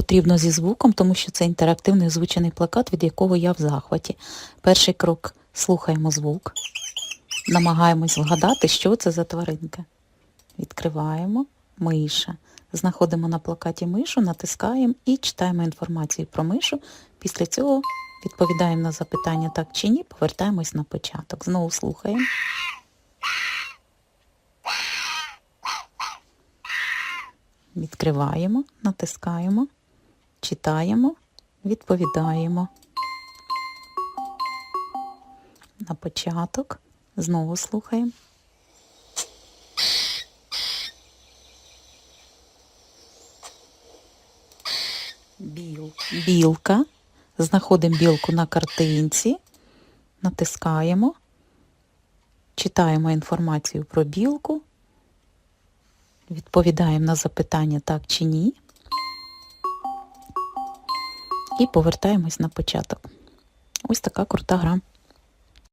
потрібно зі звуком, тому що це інтерактивний озвучений плакат, від якого я в захваті. Перший крок слухаємо звук, намагаємось вгадати, що це за тваринка. Відкриваємо миша. Знаходимо на плакаті мишу, натискаємо і читаємо інформацію про мишу. Після цього відповідаємо на запитання так чи ні, повертаємось на початок. Знову слухаємо. Відкриваємо, натискаємо, читаємо, відповідаємо. На початок. Знову слухаємо. Біл. Білка. Знаходимо білку на картинці, натискаємо, читаємо інформацію про білку, відповідаємо на запитання так чи ні. І повертаємось на початок. Ось така крута гра.